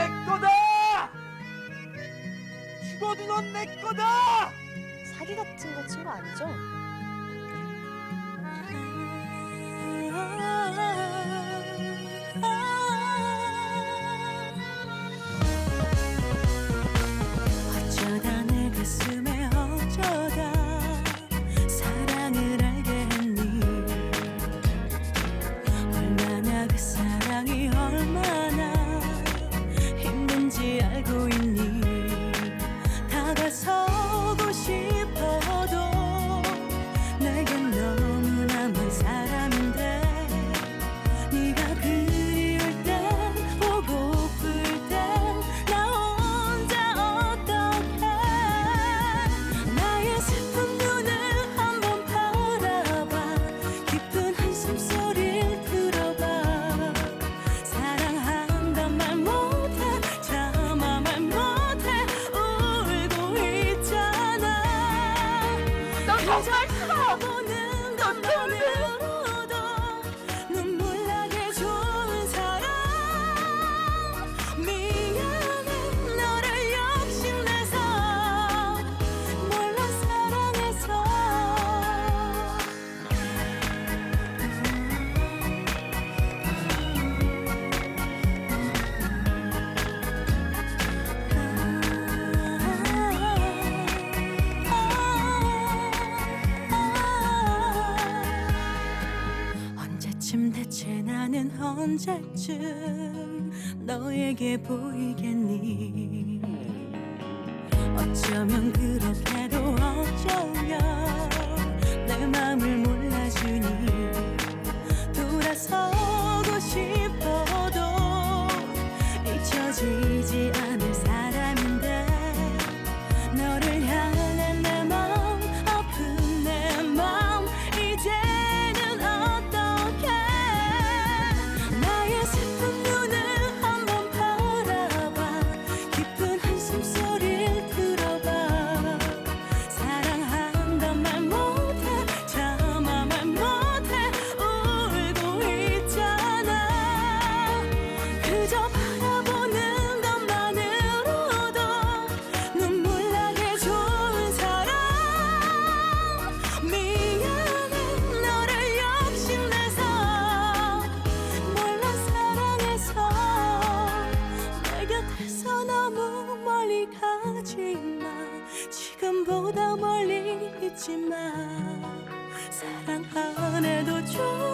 내 거다! 죽어도 넌 내 거다! 사기 같은 거 친 거 아니죠? 아, 아, 아, 서고 싶어 나는 언제쯤 너에게 보이겠니? 어쩌면 그렇게도 어쩌면 내 맘을 몰라주니? 지금보다 멀리 있지만 사랑 안 해도 좋아